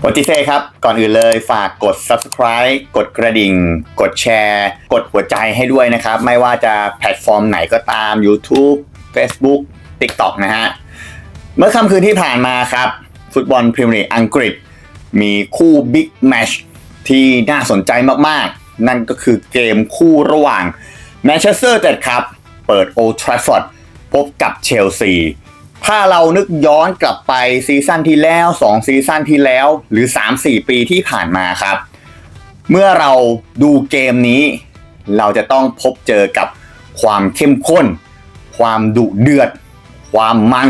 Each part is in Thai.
โปรติเซ่ครับ ก่อนอื่นเลยฝากกด subscribe กดกระดิ่ง กดแชร์ กดหัวใจให้ด้วยนะครับ ไม่ว่าจะแพลตฟอร์มไหนก็ตาม YouTube Facebook TikTok นะฮะ เมื่อค่ำคืนที่ผ่านมาครับ ฟุตบอลพรีเมียร์ลีกอังกฤษ มีคู่บิ๊กแมชที่น่าสนใจมากๆ นั่นก็คือเกมคู่ระหว่างแมนเชสเตอร์เต็ดครับ เปิดโอทราฟอร์ด พบกับเชลซี ถ้าเรานึกย้อนกลับไปซีซั่นที่แล้ว 2 ซีซั่นที่แล้วหรือ 3-4 ปีที่ผ่านมาครับ เมื่อเราดูเกมนี้ เราจะต้องพบเจอกับความเข้มข้น ความดุเดือด ความมัน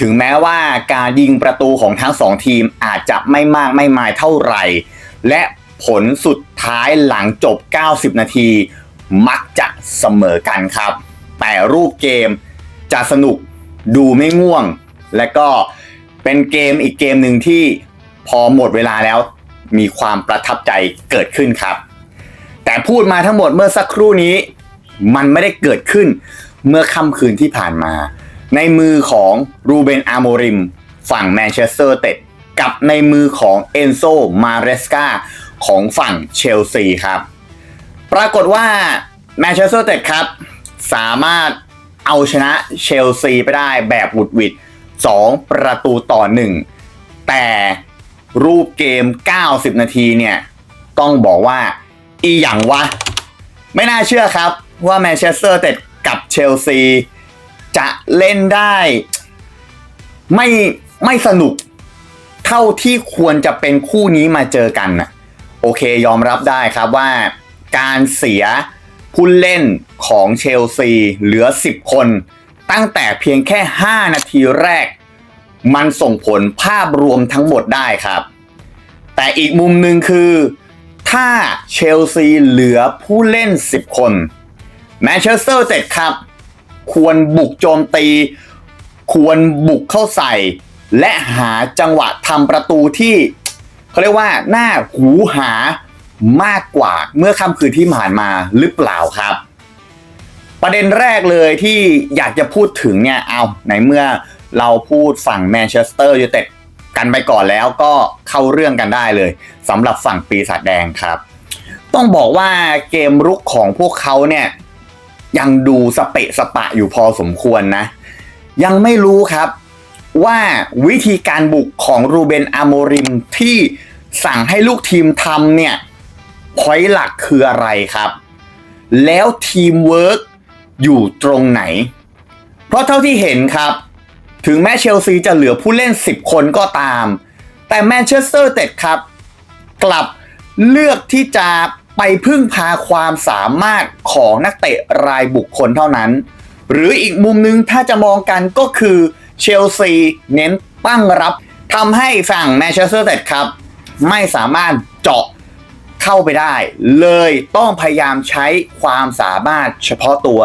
ถึงแม้ว่าการยิงประตูของทั้งสองทีมอาจจะไม่มากไม่มายเท่าไหร่ และผลสุดท้ายหลังจบ 90 นาที มักจะเสมอกันครับ แต่รูปเกม จะสนุกดูไม่ง่วง และก็เป็นเกมอีกเกมหนึ่งที่พอหมดเวลาแล้วมีความประทับใจเกิดขึ้นครับ แต่พูดมาทั้งหมดเมื่อสักครู่นี้ มันไม่ได้เกิดขึ้นเมื่อค่ำคืนที่ผ่านมา ในมือของรูเบนอาโมริม ฝั่งแมนเชสเตอร์เต็ดกับในมือของเอนโซมาเรสกาของฝั่งเชลซีครับ ปรากฏว่าแมนเชสเตอร์เต็ดครับ สามารถ เอาชนะเชลซีไปได้แบบหุดหวิด2 ประตูต่อ 1 แต่รูปเกม 90 นาทีเนี่ย ต้องบอกว่าอีหยังวะ ไม่น่าเชื่อครับว่าแมนเชสเตอร์เต็ดกับเชลซี จะเล่นได้ ไม่ไม่สนุกเท่าที่ควรจะเป็นคู่นี้มาเจอกันนะโอเคยอมรับได้ครับว่าการเสีย ผู้เล่นของเชลซีเหลือ 10 คน ตั้งแต่เพียงแค่ 5 นาทีแรก มันส่งผลภาพรวมทั้งหมดได้ครับ แต่อีกมุมหนึ่งคือ ถ้าเชลซีเหลือผู้เล่น 10 คนแมนเชสเตอร์เสร็จครับ ควรบุกโจมตี ควรบุกเข้าใส่ และหาจังหวะทำประตูที่เขาเรียกว่าหน้าหูหา มากกว่าเมื่อค่ำคืนที่ผ่านมาหรือเปล่าครับ ประเด็นแรกเลยที่อยากจะพูดถึงเนี่ยเอาในเมื่อเราพูดฝั่งแมนเชสเตอร์ยูไนเต็ดกันไปก่อนแล้วก็เข้าเรื่องกันได้เลยสำหรับฝั่งปีศาจแดงครับ ต้องบอกว่าเกมรุกของพวกเขาเนี่ยยังดูสเปะสปะอยู่พอสมควรนะ ยังไม่รู้ครับว่าวิธีการบุกของรูเบนอาโมริมที่สั่งให้ลูกทีมทำเนี่ย พอยหลักคืออะไรครับ แล้วทีมเวิร์กอยู่ตรงไหน เพราะเท่าที่เห็นครับ ถึงแม้เชลซีจะเหลือผู้เล่น 10 คนก็ตาม แต่แมนเชสเตอร์เต็ดครับ กลับเลือกที่จะไปพึ่งพาความสามารถของนักเตะรายบุคคลเท่านั้น หรืออีกมุมนึงถ้าจะมองกันก็คือเชลซีเน้นตั้งรับทำให้ฝั่งแมนเชสเตอร์เต็ดครับ ไม่สามารถเจาะ เข้าไปได้ เลยต้องพยายามใช้ความสามารถเฉพาะตัว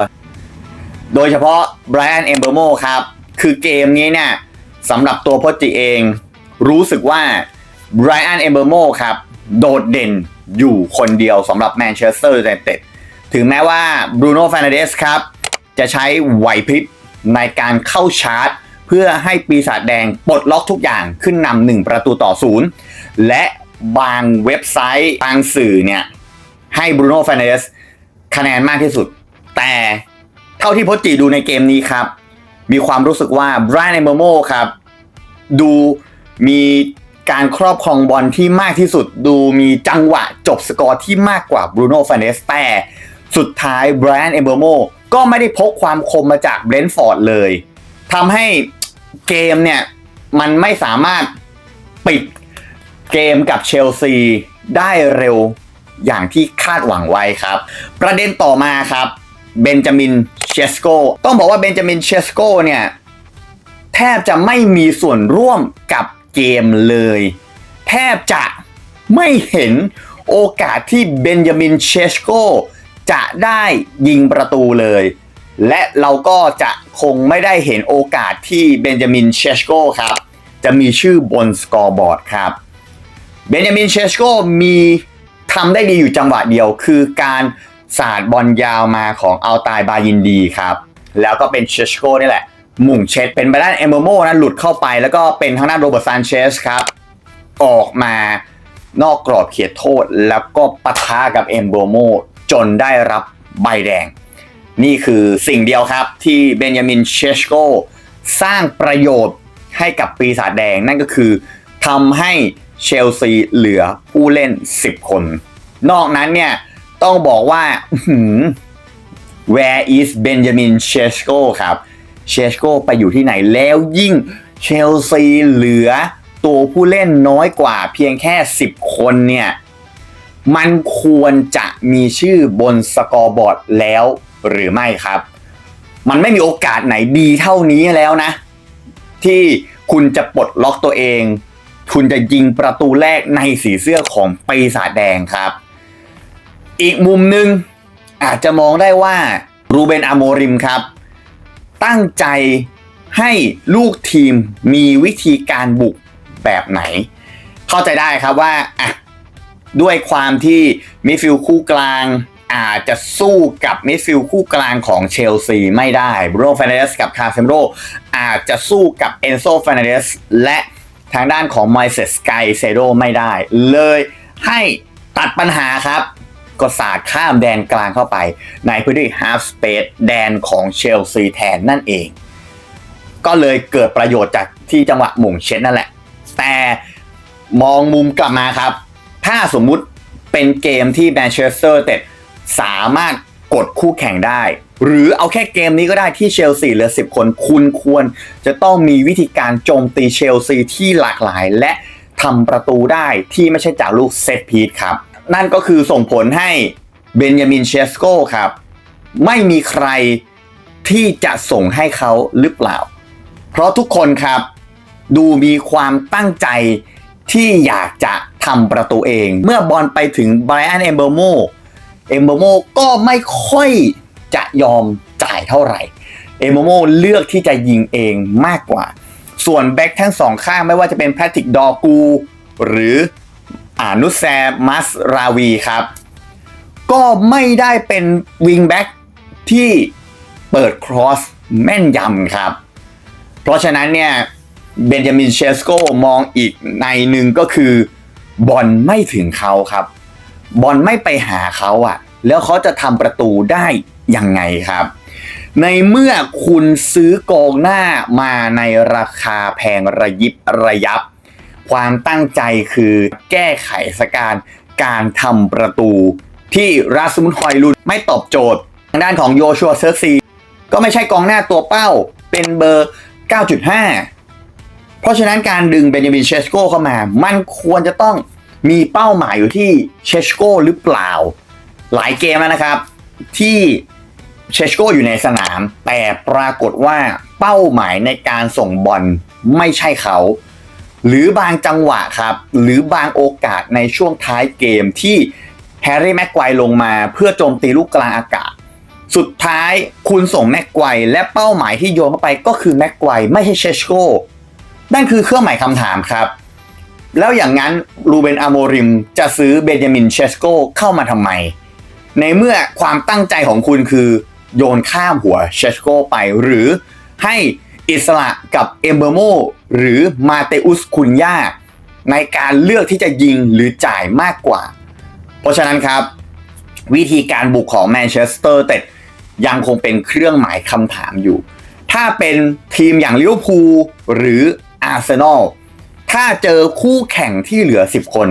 โดยเฉพาะไบรอันเอมเบอร์โมครับ คือเกมนี้เนี่ยสำหรับตัวพจิเอง รู้สึกว่าไบรอันเอมเบอร์โมครับ โดดเด่นอยู่คนเดียวสำหรับแมนเชสเตอร์ยูไนเต็ดถึงแม้ว่าบรูโน่ฟ r นเดสครับ จะใช้ไหวพริบในการเข้าชาร์จ เพื่อให้ปีศาจแดงปลดล็อกทุกอย่างขึ้นนำหนึ่งประตูต่อศูนย์และ บางเว็บไซต์ บางสื่อเนี่ย ให้บรูโน่ฟ r นเดสคะแนนมากที่สุด แต่เท่าที่พจจีดูในเกมนี้ครับ มีความรู้สึกว่าไบรอันเอมเบอร์โมครับ ดูมีการครอบครองบอลที่มากที่สุด ดูมีจังหวะจบสกอร์ที่มากกว่าบรูโน่ฟ r นเดสแต่สุดท้ายไบรอันเอมเบอร์โมก็ไม่ได้พกความคมมาจากเบรนท์ฟอร์ดเลยทำให้เกมเนี่ย มันไม่สามารถปิด เกมกับเชลซีได้เร็วอย่างที่คาดหวังไว้ครับ ประเด็นต่อมาครับเบนจามินเชสโกต้องบอกว่าเบนจามินเชสโกเนี่ย แทบจะไม่มีส่วนร่วมกับเกมเลย แทบจะไม่เห็นโอกาสที่เบนจามินเชสโกจะได้ยิงประตูเลย และเราก็จะคงไม่ได้เห็นโอกาสที่เบนจามินเชสโกครับ จะมีชื่อบนสกอร์บอร์ดครับ เบนจามินเชสโกมีทำได้ดีอยู่จังหวะเดียว คือการสาดบอลยาวมาของอัลตายบายินดีครับ แล้วก็เป็นเชสโกนี่แหละ หมุ่งเช็ดเป็นไปด้านเอมเบอร์โมนะหลุดเข้าไป แล้วก็เป็นทางด้านโรเบิร์ตซานเชสครับ ออกมานอกกรอบเขตโทษ แล้วก็ปะทะกับเอมโบโมจนได้รับใบแดง นี่คือสิ่งเดียวครับที่เบนยามินเชชโกสร้างประโยชน์ให้กับปีศาจแดงนั่นก็คือทำให้ เชลซีเหลือผู้เล่น 10 คน นอกนั้นเนี่ย ต้องบอกว่า where is Benjamin Sheshko ครับเชชโกไปอยู่ที่ไหนแล้วยิ่งเชลซีเหลือตัวผู้เล่นน้อยกว่าเพียงแค่ 10 คนเนี่ย มันควรจะมีชื่อบนสกอร์บอร์ดแล้วหรือไม่ครับ มันไม่มีโอกาสไหนดีเท่านี้แล้วนะ ที่คุณจะปลดล็อกตัวเอง คุณจะยิงประตูแรกในสีเสื้อของปีศาจแดงครับ อีกมุมหนึ่งอาจจะมองได้ว่ารูเบนอาโมริมครับ ตั้งใจให้ลูกทีมมีวิธีการบุกแบบไหน เข้าใจได้ครับว่าอะด้วยความที่มิดฟิลคู่กลางอาจจะสู้กับมิดฟิลคู่กลางของเชลซีไม่ได้บรูโน่ฟนเดสกับคาเซมโรอาจจะสู้กับเอนโซฟนเดสและ ทางด้านของไมเซสไกเซโดไม่ได้ เลยให้ตัดปัญหาครับ ก็สาดข้ามแดนกลางเข้าไป ในพื้นที่ half space แดนของเชลซีแทนนั่นเอง ก็เลยเกิดประโยชน์จากที่จังหวะหม่งเช็ดนั่นแหละ แต่มองมุมกลับมาครับ ถ้าสมมุติเป็นเกมที่แมนเชสเตอร์เต็ดสามารถกดคู่แข่งได้ หรือเอาแค่เกมนี้ก็ได้ที่เชลซีเหลือ 10 คน คุณควรจะต้องมีวิธีการโจมตีเชลซีที่หลากหลาย และทำประตูได้ที่ไม่ใช่จากลูกเซตพีทครับ นั่นก็คือส่งผลให้เบนยามินเชสโกครับ ไม่มีใครที่จะส่งให้เขาหรือเปล่า เพราะทุกคนครับ ดูมีความตั้งใจที่อยากจะทำประตูเอง เมื่อบอลไปถึงไบรอันเอมเบอร์โมเอมเบอร์โมก็ไม่ค่อย จะยอมจ่ายเท่าไหร่ เอโมโมเลือกที่จะยิงเองมากกว่า ส่วนแบ็กทั้งสองข้างไม่ว่าจะเป็นแพทริกดอกู หรืออานุแซมัสราวีครับ ก็ไม่ได้เป็นวิงแบ็กที่เปิดครอสแม่นยำครับ เพราะฉะนั้นเนี่ยเบนจามินเชสโกมองอีกในหนึ่งก็คือบอลไม่ถึงเขาครับ บอลไม่ไปหาเขาอะ่ะ แล้วเขาจะทำประตูได้ ยังไงครับ ในเมื่อคุณซื้อกองหน้ามาในราคาแพงระยิบระยับ ความตั้งใจคือแก้ไขสการการทำประตู ที่ราสมุนฮอยลุนไม่ตอบโจทย์ทางด้านของโยชัวเซอร์ซีก็ไม่ใช่กองหน้าตัวเป้าเป็นเบอร์ 9.5 เพราะฉะนั้นการดึงเบนจามินเชสโกเข้ามา มันควรจะต้องมีเป้าหมายอยู่ที่เชสโกหรือเปล่า หลายเกมแล้วนะครับ ที่ เชสโกอยู่ในสนาม แต่ปรากฏว่าเป้าหมายในการส่งบอลไม่ใช่เขา หรือบางจังหวะครับ หรือบางโอกาสในช่วงท้ายเกมที่แฮร์รี่แม็กไกวลงมาเพื่อโจมตีลูกกลางอากาศ สุดท้ายคุณส่งแม็กไกวและเป้าหมายที่โยนเข้าไปก็คือแม็กไกวไม่ใช่เชสโกนั่นคือเครื่องหมายคำถามครับ แล้วอย่างนั้นรูเบนอาโมริมจะซื้อเบนจามินเชสโกเข้ามาทำไม ในเมื่อความตั้งใจของคุณคือ โยนข้ามหัวเชสโกไปหรือให้อิสระกับเอมเบอร์โมหรือมาเตอุสคุนยาในการเลือกที่จะยิงหรือจ่ายมากกว่า เพราะฉะนั้นครับ วิธีการบุกของแมนเชสเตอร์เต็ดยังคงเป็นเครื่องหมายคำถามอยู่ ถ้าเป็นทีมอย่างลิเวอร์พูลหรืออาร์เซนอลถ้าเจอคู่แข่งที่เหลือ 10 คน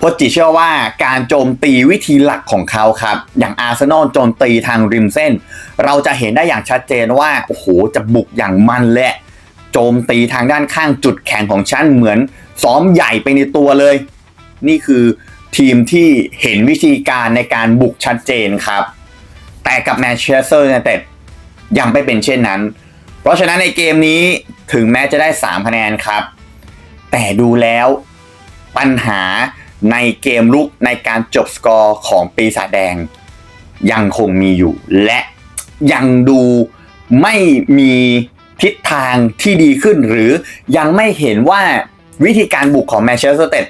พสจิเชื่อว่าการโจมตีวิธีหลักของเขาครับ อย่างอาร์เซนอลโจมตีทางริมเส้น เราจะเห็นได้อย่างชัดเจนว่า โอ้โห จะบุกอย่างมันแหละ โจมตีทางด้านข้างจุดแข็งของฉันเหมือน ซ้อมใหญ่ไปในตัวเลย นี่คือทีมที่เห็นวิธีการในการบุกชัดเจนครับ แต่กับแมนเชสเตอร์ยูไนเต็ดยังไม่เป็นเช่นนั้น เพราะฉะนั้นในเกมนี้ถึงแม้จะได้ 3 คะแนนครับ แต่ดูแล้วปัญหา ในเกมลุกในการจบสกอร์ของปีศาจแดง ยังคงมีอยู่ และยังดูไม่มีทิศทางที่ดีขึ้น หรือยังไม่เห็นว่าวิธีการบุกของแมนเชสเตอร์เต็ด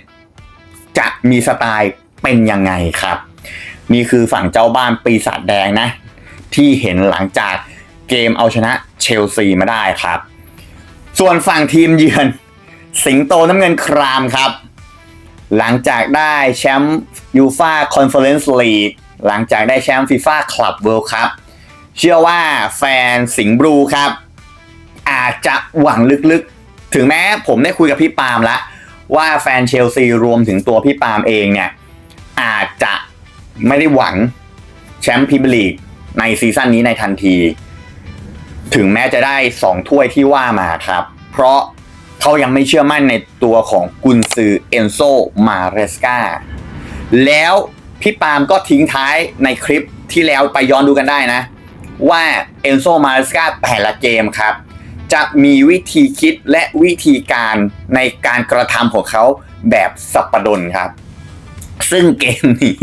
จะมีสไตล์เป็นยังไงครับ นี่คือฝั่งเจ้าบ้านปีศาจแดงนะ ที่เห็นหลังจากเกมเอาชนะเชลซีมาได้ครับ ส่วนฝั่งทีมเยือน สิงโตน้ำเงินครามครับ หลังจากได้แชมป์ยูฟาคอนเฟอเรนซ์ลีกหลังจากได้แชมป์ฟีฟ่าคลับเวิลด์คัพเชื่อว่าแฟนสิงห์บลูครับ อาจจะหวังลึกๆ ถึงแม้ผมได้คุยกับพี่ปาล์มแล้วว่าแฟนเชลซีรวมถึงตัวพี่ปาล์มเองเนี่ย อาจจะไม่ได้หวังแชมป์พรีเมียร์ลีกในซีซั่นนี้ในทันที ถึงแม้จะได้ 2 ถ้วยที่ว่ามาครับ เพราะ เขายังไม่เชื่อมั่นในตัวของกุนซือเอนโซมาเรสกาแล้วพี่ปาล์มก็ทิ้งท้ายในคลิปที่แล้วไปย้อนดูกันได้นะ ว่าเอนโซมาเรสกาแต่ละเกมครับ จะมีวิธีคิดและวิธีการในการกระทำของเขาแบบสัปดนครับ ซึ่งเกมนี้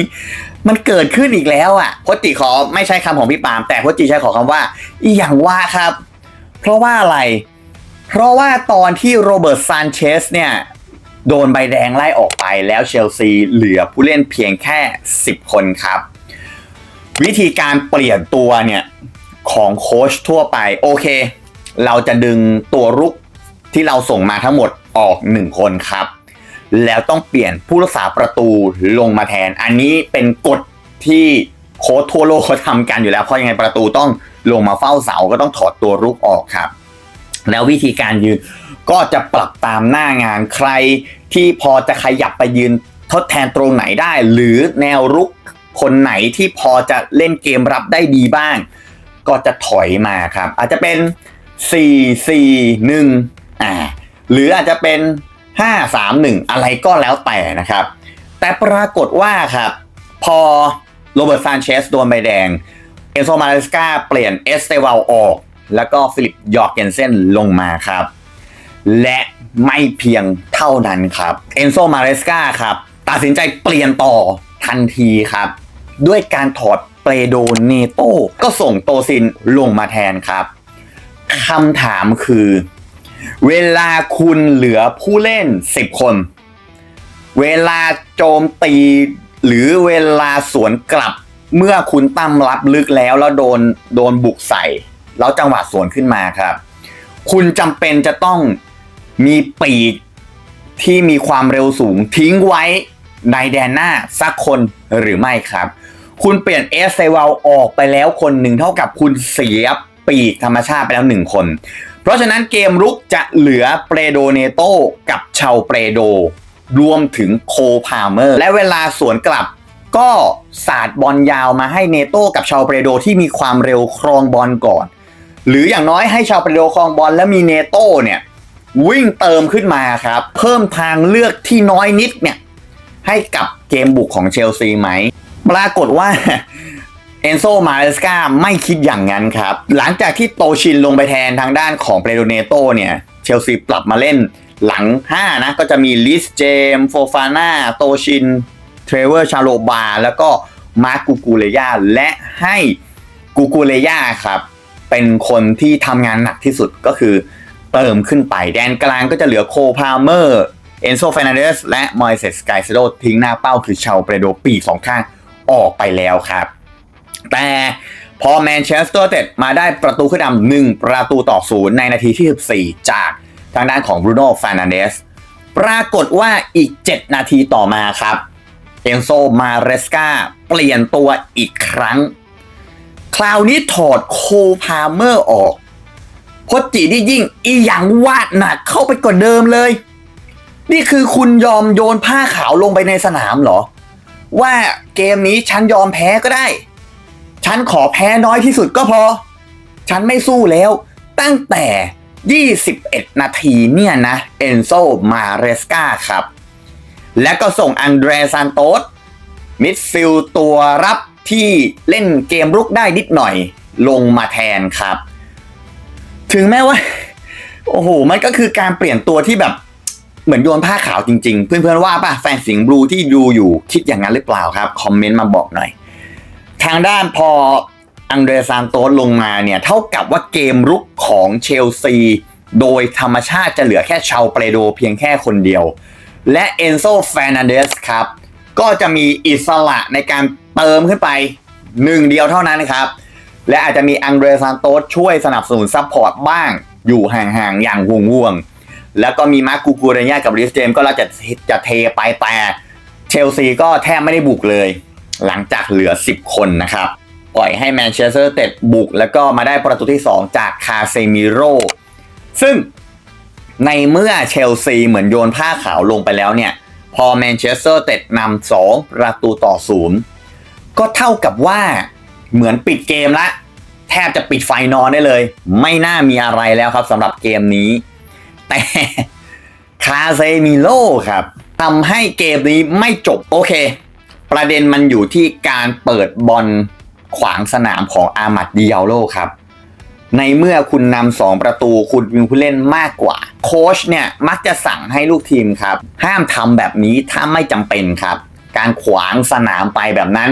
มันเกิดขึ้นอีกแล้วอะพจติขอไม่ใช่คำของพี่ปาล์มแต่พจติใช้ขอคำว่า อีอย่างว่าครับ เพราะว่าอะไร เพราะว่าตอนที่โรเบิร์ตซานเชสเนี่ยโดนใบแดงไล่ออกไปแล้วเชลซีเหลือผู้เล่นเพียงแค่ 10 คนครับ วิธีการเปลี่ยนตัวเนี่ยของโค้ชทั่วไปโอเค เราจะดึงตัวรุกที่เราส่งมาทั้งหมดออก 1 คนครับ แล้วต้องเปลี่ยนผู้รักษาประตูลงมาแทน อันนี้เป็นกฎที่โค้ชทั่วโลกเขาทำกันอยู่แล้วเพราะยังไงประตูต้องลงมาเฝ้าเสาก็ต้องถอดตัวรุกออกครับ แล้ววิธีการยืนก็จะปรับตามหน้างานใครที่พอจะขยับไปยืนทดแทนตรงไหนได้ หรือแนวรุกคนไหนที่พอจะเล่นเกมรับได้ดีบ้าง ก็จะถอยมาครับ อาจจะเป็น 4 4 1อ่าหรืออาจจะเป็น 5 3 1 อะไรก็แล้วแต่นะครับ แต่ปรากฏว่าครับ พอโรเบิร์ตซานเชสโดนใบแดง เอโซมาเลสกาเปลี่ยนเอสเตวาลออก แล้วก็ฟิลิปยอร์เกนเซนลงมาครับ และไม่เพียงเท่านั้นครับเอนโซมาเรสกาครับตัดสินใจเปลี่ยนต่อทันทีครับ ด้วยการถอดเปโดเนโตก็ส่งโตซินลงมาแทนครับคำถามคือ เวลาคุณเหลือผู้เล่น 10 คน เวลาโจมตี หรือเวลาสวนกลับ เมื่อคุณตั้มรับลึกแล้วแล้วโดนโดนบุกใส่ แล้วจังหวะสวนขึ้นมาครับ คุณจำเป็นจะต้องมีปีกที่มีความเร็วสูงทิ้งไว้ในแดนหน้าสักคนหรือไม่ครับ คุณเปลี่ยนเอสเซวลออกไปแล้วคนหนึ่งเท่ากับคุณเสียปีกธรรมชาติไปแล้วหนึ่งคน เพราะฉะนั้นเกมรุกจะเหลือเปโดเนโตกับชาวเปโด รวมถึงโคพาเมอร์ และเวลาสวนกลับก็สาดบอลยาวมาให้เนโตกับชาวเปโดที่มีความเร็วครองบอลก่อน หรืออย่างน้อยให้ชาวเปโดคองบอลแล้วมีเนโต้เนี่ยวิ่งเติมขึ้นมาครับ เพิ่มทางเลือกที่น้อยนิดเนี่ยให้กับเกมบุกของเชลซีไหม ปรากฏว่าเอนโซมาเลสกาไม่คิดอย่างนั้นครับ หลังจากที่โตชินลงไปแทนทางด้านของเปโดเนโตเนี่ยเชลซีปรับมาเล่นหลัง 5 นะ ก็จะมีลิสเจมโฟฟาน่าโตชินเทรเวอร์ชาโลบา แล้วก็มาร์กูกูเลยาและให้กูกูเลยาครับ เป็นคนที่ทำงานหนักที่สุดก็คือเติมขึ้นไป แดนกลางก็จะเหลือโคพาเมอร์เอนโซเฟนันเดสและมอยเซสไกเซโดทิ้งหน้าเป้าคือชาวเปโดปีสองข้างออกไปแล้วครับ แต่พอแมนเชสเตอร์เต็ดมาได้ประตูขึ้นนำหนึ่งประตูต่อศูนย์ในนาทีที่ 14 จากทางด้านของบรูโน่ฟานันเดสปรากฏว่าอีก 7 นาทีต่อมาครับเอนโซมาเรสกาเปลี่ยนตัวอีกครั้ง คราวนี้ถอดโคพาเมอร์ออกโคชจินี่ยิ่งอีหยังวาดหนักเข้าไปกว่าเดิมเลย นี่คือคุณยอมโยนผ้าขาวลงไปในสนามเหรอ ว่าเกมนี้ฉันยอมแพ้ก็ได้ ฉันขอแพ้น้อยที่สุดก็พอ ฉันไม่สู้แล้ว ตั้งแต่ 21 นาทีเนี่ยนะ เอนโซมาเรสกาครับ และก็ส่งอังเดรซานโตสมิดฟิลตัวรับ ที่เล่นเกมรุกได้นิดหน่อยลงมาแทนครับ ถึงแม้ว่า โอ้โห มันก็คือการเปลี่ยนตัวที่แบบเหมือนโยนผ้าขาวจริงๆ เพื่อนๆว่าป่ะแฟนสิงห์บลูที่ดูอยู่คิดอย่างนั้นหรือเปล่าครับ คอมเมนต์มาบอกหน่อย ทางด้านพออังเดรซานโตสลงมาเนี่ย เท่ากับว่าเกมรุกของเชลซี โดยธรรมชาติจะเหลือแค่ชาวเปโดเพียงแค่คนเดียว และเอนโซแฟนันเดสครับ ก็จะมีอิสระในการ เติมขึ้นไปหนึ่งเดียวเท่านั้นครับ และอาจจะมีอังเดรซานโตสช่วยสนับสนุนซัพพอร์ตบ้าง อยู่ห่างๆ อย่างห่วงๆ แล้วก็มีมาร์กูกูเรเนียกับริสเจมก็เราจะจะเทไปแต่เชลซีก็แทบไม่ได้บุกเลย หลังจากเหลือ 10 คนนะครับ ปล่อยให้แมนเชสเตอร์เต็ดบุก แล้วก็มาได้ประตูที่ 2 จากคาเซมิโรซึ่งในเมื่อเชลซีเหมือนโยนผ้าขาวลงไปแล้วเนี่ย พอแมนเชสเตอร์เต็ดนำสองประตูต่อศูนย์ ก็เท่ากับว่าเหมือนปิดเกมละ แทบจะปิดไฟนอนได้เลย ไม่น่ามีอะไรแล้วครับสำหรับเกมนี้ แต่คาเซมิโลครับทำให้เกมนี้ไม่จบโอเค ประเด็นมันอยู่ที่การเปิดบอลขวางสนามของอามัดดิยาโลครับ ในเมื่อคุณนำสองประตูคุณมีผู้เล่นมากกว่า โค้ชเนี่ยมักจะสั่งให้ลูกทีมครับ ห้ามทำแบบนี้ถ้าไม่จำเป็นครับ การขวางสนามไปแบบนั้น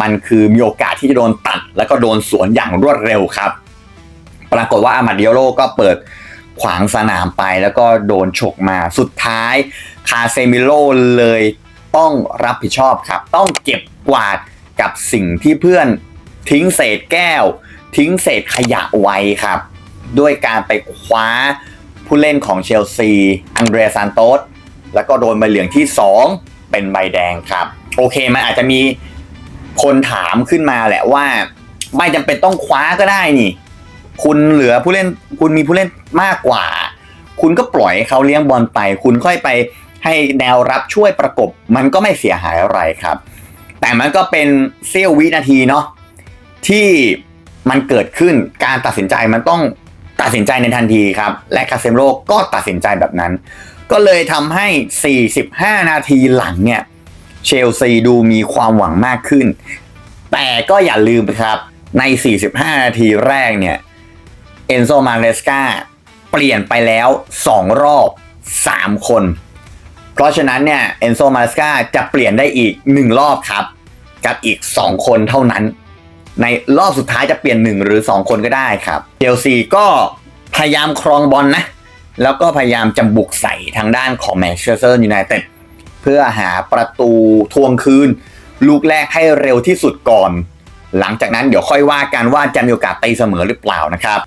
มันคือมีโอกาสที่จะโดนตัด แล้วก็โดนสวนอย่างรวดเร็วครับ ปรากฏว่าอามาดิโอโลก็เปิดขวางสนามไปแล้วก็โดนฉกมาสุดท้ายคาเซมิโลเลยต้องรับผิดชอบครับ ต้องเก็บกวาดกับสิ่งที่เพื่อนทิ้งเศษแก้ว ทิ้งเศษขยะไว้ครับ ด้วยการไปคว้าผู้เล่นของเชลซีอังเดรซานโตสแล้วก็โดนใบเหลืองที่ 2 เป็นใบแดงครับ โอเคมันอาจจะมี คนถามขึ้นมาแหละว่า ไม่จำเป็นต้องคว้าก็ได้นี่ คุณเหลือผู้เล่นคุณมีผู้เล่นมากกว่า คุณก็ปล่อยให้เขาเลี้ยงบอลไป คุณค่อยไปให้แนวรับช่วยประกบ มันก็ไม่เสียหายอะไรครับ แต่มันก็เป็นเสี้ยววินาทีเนาะที่มันเกิดขึ้นการตัดสินใจมันต้องตัดสินใจในทันทีครับ และคาเซมโรก็ตัดสินใจแบบนั้น ก็เลยทำให้ 45 นาทีหลังเนี่ย เชลซีดูมีความหวังมากขึ้น แต่ก็อย่าลืมครับ ใน 45 นาทีแรกเนี่ย เอนโซมาเรสกาเปลี่ยนไปแล้ว 2 รอบ 3 คน เพราะฉะนั้นเนี่ยเอนโซมาเรสกาจะเปลี่ยนได้อีก 1 รอบครับ กับอีก 2 คนเท่านั้น ในรอบสุดท้ายจะเปลี่ยน 1 หรือ 2 คนก็ได้ครับเชลซีก็พยายามครองบอลนะแล้วก็พยายามจะบุกใส่ทางด้านของแมนเชสเตอร์ยูไนเต็ด เพื่อหาประตูทวงคืน ลูกแรกให้เร็วที่สุดก่อน หลังจากนั้นเดี๋ยวค่อยว่ากันว่าจะมีโอกาสตีเสมอหรือเปล่านะครับ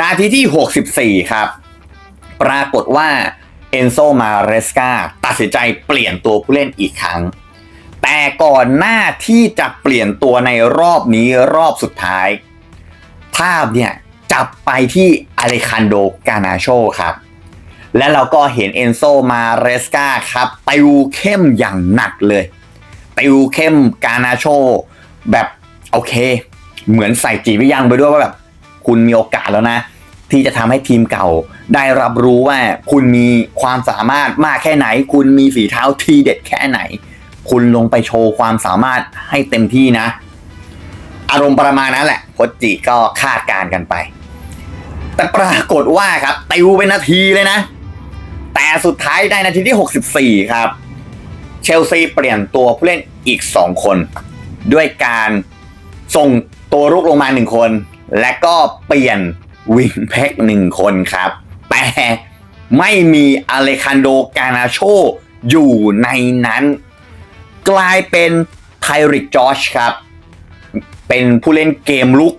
นาทีที่ 64 ครับ ปรากฏว่าเอนโซมาเรสกาตัดสินใจเปลี่ยนตัวผู้เล่นอีกครั้ง แต่ก่อนหน้าที่จะเปลี่ยนตัวในรอบนี้รอบสุดท้าย ภาพเนี่ยจับไปที่อเลคันโดกานาโชครับ และเราก็เห็นเอนโซมาเรสกาครับติวเข้มอย่างหนักเลยติวเข้มกานาโช แบบโอเค เหมือนใส่จีวิยังไปด้วยว่าแบบ คุณมีโอกาสแล้วนะ ที่จะทำให้ทีมเก่า ได้รับรู้ว่าคุณมีความสามารถมากแค่ไหน คุณมีฝีเท้าทีเด็ดแค่ไหน คุณลงไปโชว์ความสามารถให้เต็มที่นะ อารมณ์ประมาณนั้นแหละโคจิก็คาดการกันไป แต่ปรากฏว่าครับติวเป็นนาทีเลยนะ แต่สุดท้ายได้นาทีที่ 64 ครับ เชลซีเปลี่ยนตัวผู้เล่นอีก 2 คน ด้วยการส่งตัวรุกลงมา1คน และก็เปลี่ยนวิงแพ็กหนึ่งคนครับ แต่ไม่มีอเลคันโดกานาโชอยู่ในนั้น กลายเป็นไทริกจอชครับ เป็นผู้เล่นเกมลุก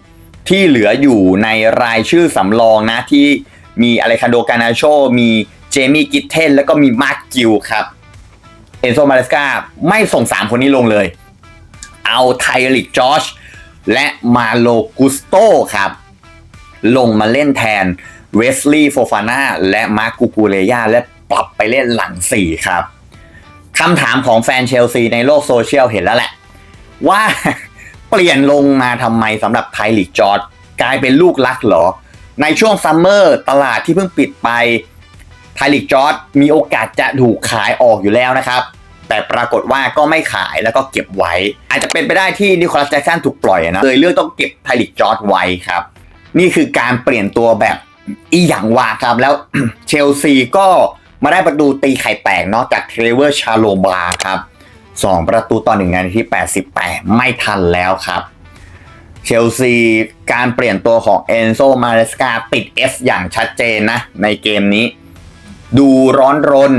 ที่เหลืออยู่ในรายชื่อสำรองนะที่มีอเลคันโดกานาโชมี จมี่กิทเทนแล้วก็มีมาร์คกิลครับเอนโซมาเลสกาไม่ส่ง3คนนี้ลงเลย เอาไทริกจอชและมาโลกุสโตครับ ลงมาเล่นแทนเวสลีย์โฟฟาน่าและมาร์กูกูเรยาและปรับไปเล่นหลัง4ครับคำถามของแฟนเชลซีในโลกโซเชียลเห็นแล้วแหละ ว่าเปลี่ยนลงมาทำไมสำหรับไทลิกจอร์ดกลายเป็นลูกรักเหรอ ในช่วงซัมเมอร์ตลาดที่เพิ่งปิดไป ไทลิกจอร์ดมีโอกาสจะถูกขายออกอยู่แล้วนะครับ แต่ปรากฏว่าก็ไม่ขายแล้วก็เก็บไว้ อาจจะเป็นไปได้ที่นิโคลัสแจ็คสันถูกปล่อยนะเลยเลือกต้องเก็บไทลิกจอร์ดไว้ครับ นี่คือการเปลี่ยนตัวแบบอีหยังวาครับแล้วเชลซีก็มาได้ประตูตีไข่แตกเนาะจากเทรเวอร์ชาโลบาครับสองประตูต่อหนึ่งนาทีที่ 88 ไม่ทันแล้วครับ เชลซีการเปลี่ยนตัวของเอนโซมาเรสกาติด F อย่างชัดเจนนะในเกมนี้ ดูร้อนรน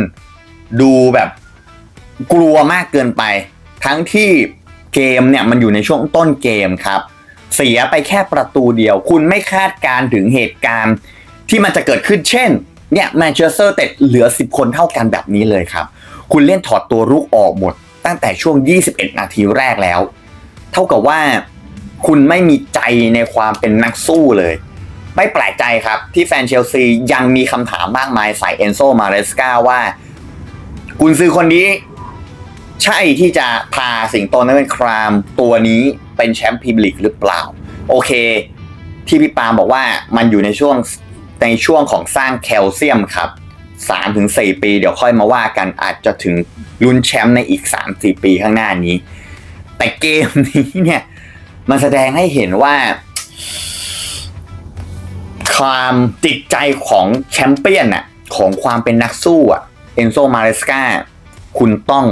ดูแบบกลัวมากเกินไป ทั้งที่เกมเนี่ยมันอยู่ในช่วงต้นเกมครับ เสียไปแค่ประตูเดียว คุณไม่คาดการถึงเหตุการณ์ที่มันจะเกิดขึ้นเช่นเนี่ยแมนเชสเตอร์เต็ดเหลือ 10 คนเท่ากันแบบนี้เลยครับ คุณเล่นถอดตัวรุกออกหมด ตั้งแต่ช่วง 21 นาทีแรกแล้ว เท่ากับว่าคุณไม่มีใจในความเป็นนักสู้เลย ไม่แปลกใจครับที่แฟนเชลซียังมีคำถามมากมายใส่เอนโซมาเรสกาว่า กุนซือคนนี้ ใช่ที่จะพาสิงโตนั้นเป็นครามตัวนี้เป็นแชมป์พรีเมียร์ลีกหรือเปล่า โอเค ที่พี่ปาบอกว่ามันอยู่ในช่วงในช่วงของสร้างแคลเซียมครับ3-4ปี เดี๋ยวค่อยมาว่ากันอาจจะถึงลุ้นแชมป์ในอีก 3-4 ปีข้างหน้านี้ แต่เกมนี้เนี่ย มันแสดงให้เห็นว่า ความจิตใจของแชมเปี้ยนน่ะของความเป็นนักสู้อะเอนโซมาเรสกาคุณต้อง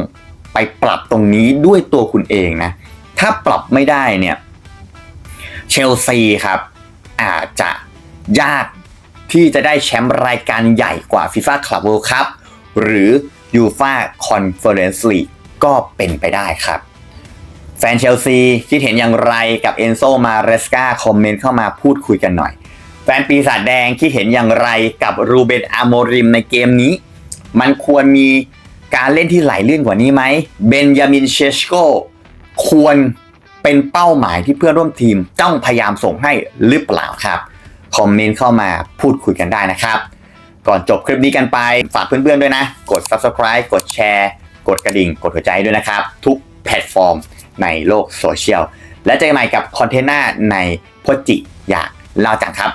ไปปรับตรงนี้ด้วยตัวคุณเองนะ ถ้าปรับไม่ได้เนี่ยเชลซีครับ อาจจะยากที่จะได้แชมป์รายการใหญ่กว่า FIFA Club World Cup หรือ UEFA Conference League ก็เป็นไปได้ครับ แฟนเชลซีคิดเห็นอย่างไรกับเอนโซมาเรสกาคอมเมนต์เข้ามาพูดคุยกันหน่อย แฟนปีศาจแดงคิดเห็นอย่างไรกับรูเบนอาโมริมในเกมนี้ มันควรมีการเล่นที่ไหลลื่นกว่านี้ไหมเบนยามินเชชโกควรเป็นเป้าหมายที่เพื่อนร่วมทีมต้องพยายามส่งให้หรือเปล่าครับ คอมเมนต์เข้ามาพูดคุยกันได้นะครับ ก่อนจบคลิปนี้กันไป ฝากเพื่อนๆด้วยนะ กด subscribe กดแชร์ กดกระดิ่ง กดหัวใจด้วยนะครับ ทุกแพลตฟอร์มในโลกโซเชียล และเจอกันใหม่กับคอนเทนต์หน้าในพจจิอยากเล่าจังครับ